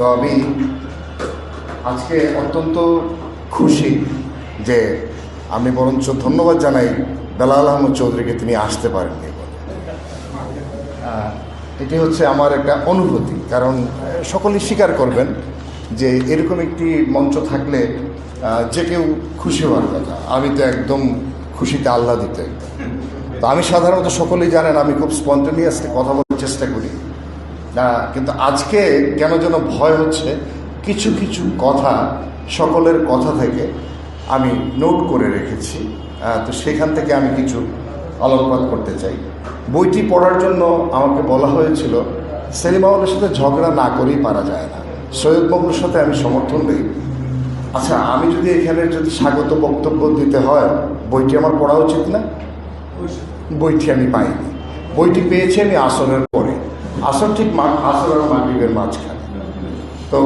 তো আমি আজকে অত্যন্ত খুশি যে আমি বরঞ্চ ধন্যবাদ জানাই বেলাল আহমদ চৌধুরীকে তিনি আসতে পারেননি। এটি হচ্ছে আমার একটা অনুভূতি, কারণ সকলেই স্বীকার করবেন যে এরকম একটি মঞ্চ থাকলে যে কেউ খুশি হওয়ার কথা। আমি তো একদম খুশিতে আহ্লাদিত একদম তো আমি সাধারণত সকলেই জানেন, আমি খুব স্পন্টেনিয়াসলি কথা বলার চেষ্টা করি। না, কিন্তু আজকে কেন যেন ভয় হচ্ছে, কিছু কিছু কথা, সকলের কথা থেকে আমি নোট করে রেখেছি। তো সেখান থেকে আমি কিছু আলোকপাত করতে চাই। বইটি পড়ার জন্য আমাকে বলা হয়েছিল, সেলিম আউলের সাথে ঝগড়া না করেই পারা যায় না। সৈয়দ বাবুর সাথে আমি সমর্থন দিই। আচ্ছা আমি যদি এখানে যদি স্বাগত বক্তব্য দিতে হয়, বইটি আমার পড়া উচিত না? বইটি আমি পাইনি। বইটি পেয়েছি আমি আসনের পরে। আসর ঠিক আসর আর মাগরিবের মাঝখানে। তো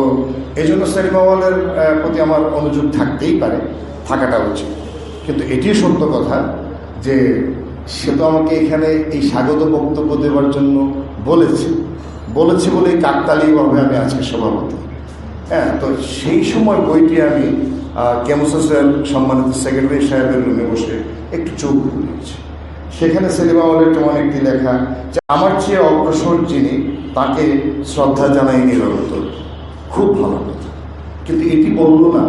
এই জন্য সেলিমাওয়ালের প্রতি আমার অনুযোগ থাকতেই পারে, থাকাটা উচিত। কিন্তু এটিও সত্য কথা যে সে তো আমাকে এখানে এই স্বাগত বক্তব্য দেওয়ার জন্য বলেছে। বলেছে বলে কাকতালীয়ভাবে আমি আজকে সভাপতি। হ্যাঁ তো সেই সময় বইটি আমি কেমোসের সম্মানিত সেক্রেটারি সাহেবের রুমে বসে একটু চোখ খুলেছি সেখানে সেলিমা হলের কেমন একটি লেখা যে আমার চেয়ে অগ্রসর যিনি, তাকে শ্রদ্ধা জানাই নিরন্তর। খুব ভালো কথা। কিন্তু এটি বলল না,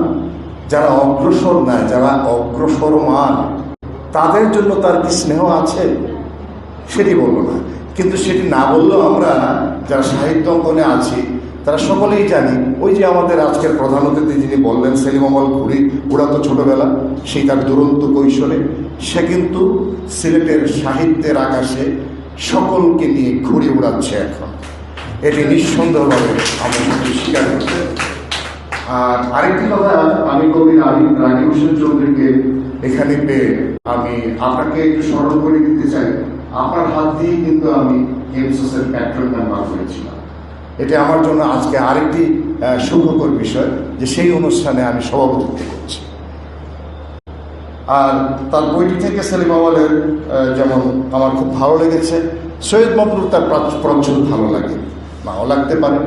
যারা অগ্রসর না, যারা অগ্রসর মান তাদের জন্য তার কি স্নেহ আছে? সেটি বলল না। কিন্তু সেটি না বললেও আমরা যারা সাহিত্য অঙ্গনে আছি তারা সকলেই জানি, ওই যে আমাদের আজকের প্রধান অতিথি যিনি বললেন, সেলিম আমল ঘুরি ওরা তো ছোটবেলা, সেই তার দুরন্ত কৈশোরে, সে কিন্তু সিলেটের সাহিত্যের আকাশে সকলকে নিয়ে ঘুরে উড়াচ্ছে এখন। এটি নিঃসন্দেহভাবে আমি স্বীকার করতে আর আরেকটি কথা, আমি কবি রাজীব রাজীব হোসেন চৌধুরীকে এখানে পেয়ে আমি আপনাকে একটু স্মরণ করে দিতে চাই। আপনার হাত দিয়ে কিন্তু আমি এমসোসের প্যাট্রন মেম্বার হয়েছিলাম। এটা আমার জন্য আজকে আরেকটি সুখকর বিষয় যে সেই অনুষ্ঠানে আমি সভাপতিত্ব করছি। আর তার বইটি থেকে সেলিম আওয়ালের যেমন আমার খুব ভালো লেগেছে, সৈয়দ মকরুর তার প্রাচ- প্রচ্ছদ ভালো লাগে। নাও লাগতে পারে,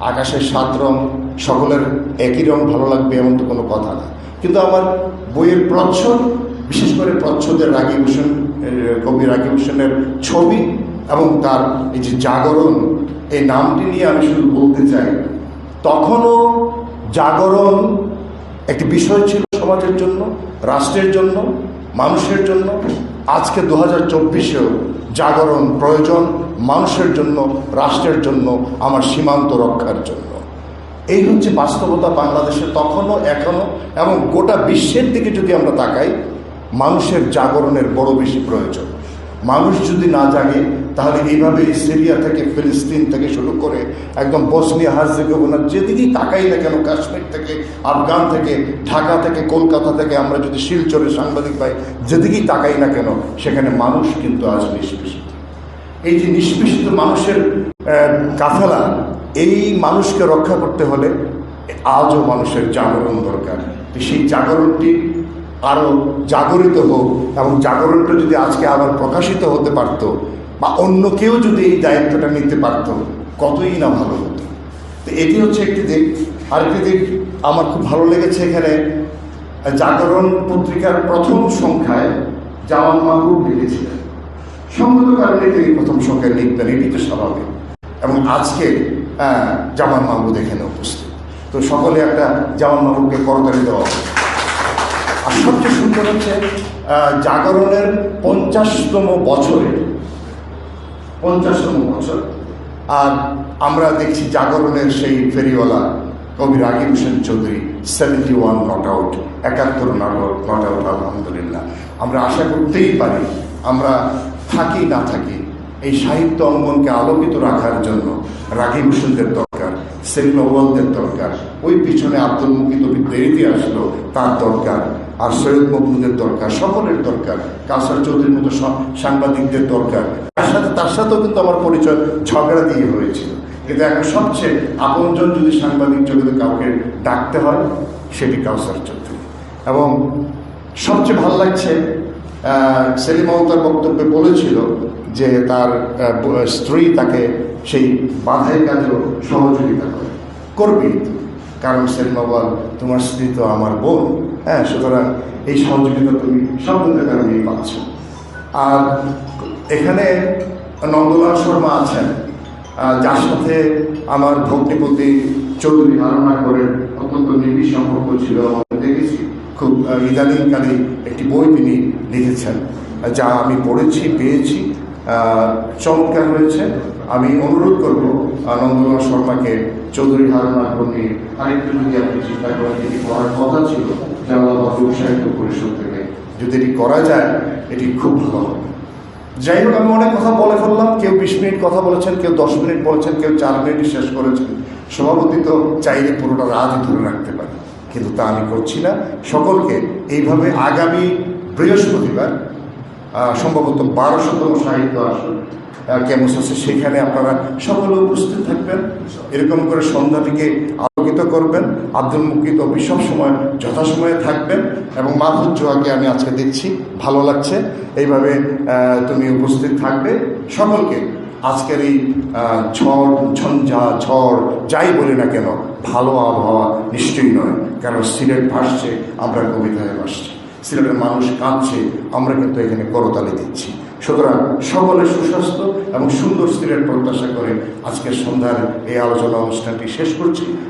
আকাশের সাত রং, সকলের একই রং ভালো লাগবে এমন তো কোনো কথা না। কিন্তু আমার বইয়ের প্রচ্ছদ, বিশেষ করে প্রচ্ছদের রাগিব হোসেন কবি রাগিব হোসেনের ছবি এবং তার এই যে জাগরণ এই নামটি নিয়ে আমি শুধু বলতে চাই, তখনও জাগরণ একটি বিষয় ছিল সমাজের জন্য, রাষ্ট্রের জন্য, মানুষের জন্য। আজকে দু হাজার চব্বিশেও জাগরণ প্রয়োজন মানুষের জন্য, রাষ্ট্রের জন্য, আমার সীমান্ত রক্ষার জন্য। এই হচ্ছে বাস্তবতা বাংলাদেশে তখনও, এখনও এবং গোটা বিশ্বের দিকে যদি আমরা তাকাই, মানুষের জাগরণের বড় বেশি প্রয়োজন। মানুষ যদি না জাগে তাহলে এইভাবে সিরিয়া থেকে, ফিলিস্তিন থেকে শুরু করে একদম বসনিয়া হাজরিগোনা যেদিকেই তাকাই না কেন, কাশ্মীর থেকে, আফগান থেকে, ঢাকা থেকে, কলকাতা থেকে, আমরা যদি শিলচরে সাংবাদিক পাই, যেদিকেই তাকাই না কেন, সেখানে মানুষ কিন্তু আজ নিষ্পেষিত। এই যে নিষ্পেষিত মানুষের কাফেলা, এই মানুষকে রক্ষা করতে হলে আজও মানুষের জাগরণ দরকার। সেই জাগরণটি আরও জাগরিত হোক এবং জাগরণটা যদি আজকে আবার প্রকাশিত হতে পারত বা অন্য কেউ যদি এই দায়িত্বটা নিতে পারত, কতই না ভালো হতো। তো এটি হচ্ছে একটি দিক। আরেকটি দিক, আমার খুব ভালো লেগেছে এখানে, জাগরণ পত্রিকার প্রথম সংখ্যায় জামান মাহবুব লিখেছিলেন। সঙ্গত কারণে তিনি প্রথম সংখ্যায় লিখবেন এটি তো স্বাভাবিক। এবং আজকে জামান মাহবুব এখানে উপস্থিত। তো সকলে একটা জামান মাহবুবকে করতালি দেওয়া সবচেয়ে সুন্দর হচ্ছে জাগরণের পঞ্চাশতম বছরে। পঞ্চাশতম বছর। আর আমরা দেখছি জাগরণের সেই ফেরিওয়ালা কবি Ragib Hossain Chowdhury seventy one not out একাত্তর নট আউট আলহামদুলিল্লাহ। আমরা আশা করতেই পারি, আমরা থাকি না থাকি, এই সাহিত্য অঙ্গনকে আলোকিত রাখার জন্য রাগিব হোসেনদের দরকার, সেলিম দরকার, ওই পিছনে আব্দুল মুকিত দেরিতে আসলো, তার দরকার। আর সৈয়দ মকবুদের দরকার, সকলের দরকার কাসার চৌধুরীর মতো সাংবাদিকদের দরকার। তার সাথে তার সাথেও কিন্তু আমার পরিচয় ঝগড়া দিয়ে হয়েছিল। কিন্তু এখন সবচেয়ে আপনজন যদি সাংবাদিক জগতে কাউকে ডাকতে হয়, সেটি কাউসার চৌধুরী। এবং সবচেয়ে ভালো লাগছে সেলিম তার বক্তব্যে বলেছিল যে তার স্ত্রী তাকে সেই বাধাই কাজেও সহযোগিতা করে। করবি কারণ সেলিমা তোমার স্ত্রী তো আমার বোন। হ্যাঁ সুতরাং এই সহযোগিতা তুমি সবগুলোর কারণেই পাচ্ছ। আর এখানে নন্দলাল শর্মা আছেন যার সাথে আমার ভগ্নিপতি চৌধুরী ধারণা করে অত্যন্ত নিবিড় সম্পর্ক ছিল দেখেছি। খুব ইদানিংকালে একটি বই তিনি লিখেছেন, যা আমি পড়েছি, পেয়েছি চমৎকার হয়েছে। আমি অনুরোধ করব নন্দলাল শর্মাকে চৌধুরী হারুন আকবরকে আরেকটু যদি আপনি চিন্তা করেন, এটি করার কথা ছিল জালালাবাদ সাহিত্য পরিষদ থেকে। যদি এটি করা যায়, এটি খুব ভালো হবে। যাই হোক, আমি অনেক কথা বলে ফেললাম। কেউ বিশ মিনিট কথা বলেছেন, কেউ দশ মিনিট বলেছেন, কেউ চার মিনিট শেষ করেছেন। সভাপতি তো চাইলে পুরোটা রাতই ধরে রাখতে পারে। কিন্তু তা আমি করছি না। সকলকে এইভাবে আগামী বৃহস্পতিবার সম্ভবত বারোশোতম সাহিত্য আসন ক্যাম্পাস আছে, সেখানে আপনারা সকলে উপস্থিত থাকবেন। এরকম করে সন্ধ্যাটিকে আলোকিত করবেন। আব্দুল মুকিত অফিস সময় যথাসময়ে থাকবেন এবং মাহফুজ জোয়াকে আমি আজকে দেখছি, ভালো লাগছে। এইভাবে তুমি উপস্থিত থাকবে। সকলকে আজকের এই ঝড়, ঝঞ্ঝা, ঝড়, যাই বলি না কেন, ভালো আবহাওয়া নিশ্চয়ই নয়। কারণ সিলেট ভাসছে, আমরা কবিতায় ভাসছি। সিলেটের মানুষ কাঁদছে, আমরা কিন্তু এখানে করতালি দিচ্ছি। সুতরাং সকলের সুস্বাস্থ্য এবং সুন্দর স্থিরের প্রত্যাশা করে আজকের সন্ধ্যার এই আলোচনা অনুষ্ঠানটি শেষ করছি।